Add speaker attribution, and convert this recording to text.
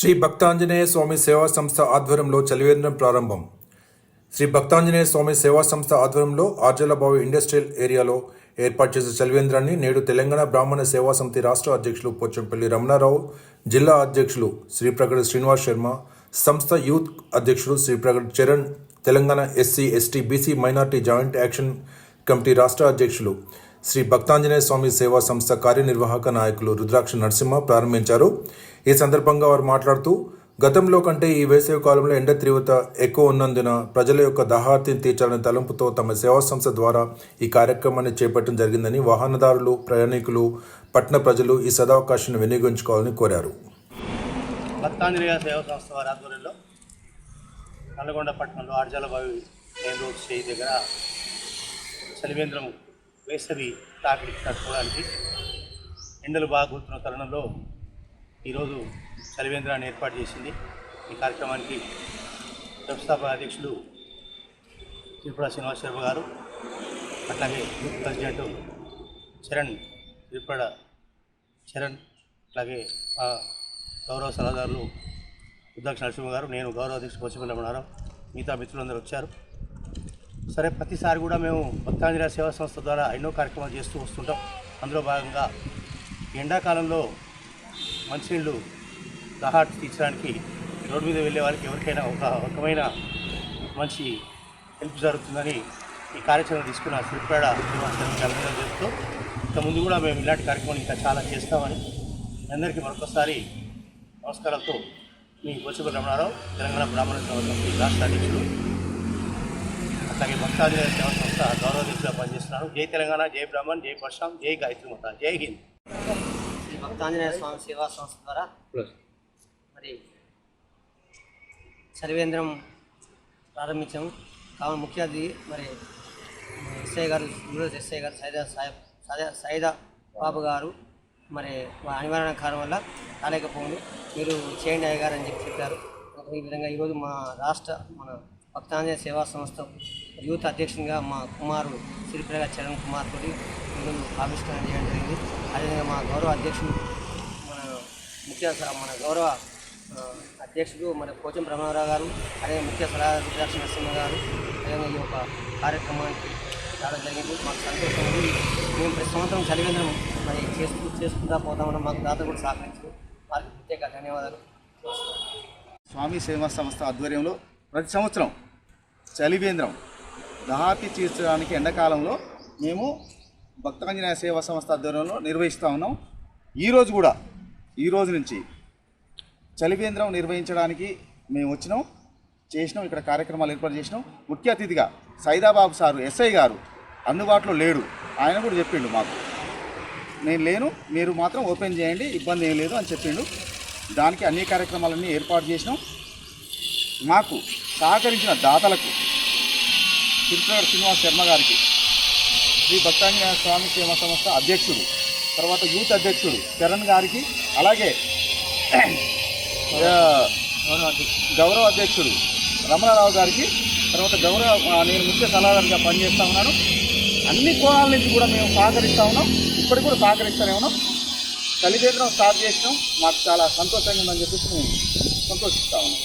Speaker 1: శ్రీ భక్తాంజనేయ స్వామి సేవా సంస్థ ఆధ్వర్యంలో చలివేంద్రం ప్రారంభం. శ్రీ భక్తాంజనేయ స్వామి సేవా సంస్థ ఆధ్వర్యంలో ఆర్జలబావి ఇండస్ట్రియల్ ఏరియాలో ఏర్పాటు చేసిన చలివేంద్రాన్ని నేడు తెలంగాణ బ్రాహ్మణ సేవా సమితి రాష్ట్ర అధ్యక్షులు పోచంపల్లి రమణారావు జిల్లా అధ్యక్షులు శ్రీప్రగడ్ శ్రీనివాస్ శర్మ సంస్థ యూత్ అధ్యక్షుడు Sripragad Charan Telangana SC ST BC minority joint action committee రాష్ట్ర అధ్యక్షులు శ్రీ భక్తాంజనేయ స్వామి సేవా సంస్థ కార్యనిర్వాహక నాయకులు రుద్రాక్ష నరసింహ ప్రారంభించారు. ఈ సందర్భంగా వారు మాట్లాడుతూ గతంలో కంటే ఈ వేసవి కాలంలో ఎండ తీవ్రత ఎక్కువ ఉన్నందున ప్రజల యొక్క దాహార్తిని తీర్చాలనే తలంపుతో తమ సేవా సంస్థ ద్వారా ఈ కార్యక్రమాన్ని చేపట్టడం జరిగిందని వాహనదారులు ప్రయాణికులు పట్టణ ప్రజలు ఈ సదావకాశాన్ని వినియోగించుకోవాలని కోరారు.
Speaker 2: భక్తాంజనేయ సేవా సంస్థ వారి ఆధ్వర్యంలో నల్గొండ పట్టణంలో ఆర్జాలబావి మెయిన్ రోడ్ స్టేజ్ దగ్గర చలివేంద్రం వేసవి తాకిడికి తట్టుకోవడానికి ఎండలు బాగా గుర్తున్న తరుణంలో ఈరోజు చలివేంద్రాన్ని ఏర్పాటు చేసింది. ఈ కార్యక్రమానికి వ్యవస్థాపక అధ్యక్షులు త్రిపుర శ్రీనివాస్ శర్మ గారు అట్లాగే గ్రూప్ ప్రెసిడెంట్ చరణ్ త్రిపుర చరణ్ అలాగే ఆ గౌరవ సలహాదారులు ఉద్దాక్ష నరసింహ గారు నేను గౌరవ అధ్యక్షుడు పశ్చిమ రమణారావు మిగతా మిత్రులందరూ వచ్చారు. సరే ప్రతిసారి కూడా మేము భక్తాంజనేయ సేవా సంస్థ ద్వారా ఎన్నో కార్యక్రమాలు చేస్తూ వస్తుంటాం. అందులో భాగంగా ఈ ఎండాకాలంలో మంచినీళ్ళు దహాట్ తీర్చడానికి రోడ్డు మీద వెళ్ళే వాళ్ళకి ఎవరికైనా ఒక రకమైన మంచి హెల్ప్ జరుగుతుందని ఈ కార్యాచరణ తీసుకున్న సిరిపేడ శ్రీనివాసానికి అభినందన చేస్తూ ఇంకా ముందు కూడా మేము ఇలాంటి కార్యక్రమాలు ఇంకా చాలా చేస్తామని అందరికీ మరొకసారి నమస్కారాలతో మీ బొచ్చపల్లి రమణారావు తెలంగాణ బ్రాహ్మణ రాష్ట్ర అధ్యక్షుడు అట్లాగే భక్తాంజనేయ సేవా సంస్థ గౌరవాధ్యక్షులుగా పనిచేస్తున్నాను. జై తెలంగాణ జై బ్రాహ్మణ్ జై పరశురామ్ జై గాయత్రి మాత జై హింద్.
Speaker 3: శ్రీ భక్తాంజనేయ స్వామి సేవా సంస్థ ద్వారా మరి చలివేంద్రం ప్రారంభించాము. కావున ముఖ్య అతిథి మరి ఎస్ఐ గారు ఈరోజు ఎస్ఐ గారు సైదా సాహెబ్ సైదా సైదా బాబు గారు మరి వారి అనివార్య కారణం వల్ల రాలేకపోయింది. మీరు చేయండి అయ్య గారు అని చెప్పి చెప్పారు. ఈ విధంగా ఈరోజు మా రాష్ట్ర మన భక్తాంజనేయ సేవా సంస్థ యూత్ అధ్యక్షునిగా మా కుమారుడు శ్రీప్రగా చరణ్ కుమార్ తోటి ఈరోజు ఆవిష్కరణ చేయడం జరిగింది. అదేవిధంగా మా గౌరవ అధ్యక్షుడు మన ముఖ్య మన గౌరవ అధ్యక్షుడు మన కోచం బ్రహ్మరావు గారు అదే ముఖ్య సలహాదారు రుద్రాక్ష నరసింహ గారు అదేవిధంగా ఈ యొక్క కార్యక్రమానికి రావడం జరిగింది. మాకు సంతోషం ఉంది. మేము ప్రతి సంవత్సరం చలివేంద్రం మరి చేసుకు చేసుకుంటా పోతామని మాకు దాత కూడా సహకరించారు. వారికి ప్రత్యేక ధన్యవాదాలు.
Speaker 4: స్వామి సేవా సంస్థ ఆధ్వర్యంలో ప్రతి సంవత్సరం చలివేంద్రం దహాతి తీర్చడానికి ఎండాకాలంలో మేము భక్తాంజనేయ సేవా సంస్థ ఆధ్వర్యంలో నిర్వహిస్తూ ఉన్నాం. ఈరోజు కూడా ఈ రోజు నుంచి చలివేంద్రం నిర్వహించడానికి మేము వచ్చినాం. చేసినాం ఇక్కడ కార్యక్రమాలు ఏర్పాటు చేసినాం. ముఖ్య అతిథిగా సైదాబాబు సారు ఎస్ఐ గారు అందుబాటులో లేడు. ఆయన కూడా చెప్పిండు మాకు. నేను లేను మీరు మాత్రం ఓపెన్ చేయండి ఇబ్బంది ఏం లేదు అని చెప్పిండు. దానికి అన్ని కార్యక్రమాలన్నీ ఏర్పాటు చేసినాం. మాకు సహకరించిన దాతలకు తిరుపతి శ్రీనివాస్ శర్మ గారికి. శ్రీ భక్తాంజనేయ స్వామి సేవా సంస్థ అధ్యక్షుడు తర్వాత యూత్ అధ్యక్షుడు చరణ్ గారికి అలాగే గౌరవ అధ్యక్షుడు రమణారావు గారికి తర్వాత గౌరవ నేను ముఖ్య సలహాదారుగా పనిచేస్తూ ఉన్నాను. అన్ని కోణాల నుంచి కూడా మేము సహకరిస్తూ ఉన్నాం. ఇప్పటికి కూడా సహకరిస్తూనే ఉన్నాం. కలిపేతనం స్టార్ట్ చేసినాం. మాకు చాలా సంతోషంగా ఉందని చెప్పేసి మేము సంతోషిస్తూ ఉన్నాం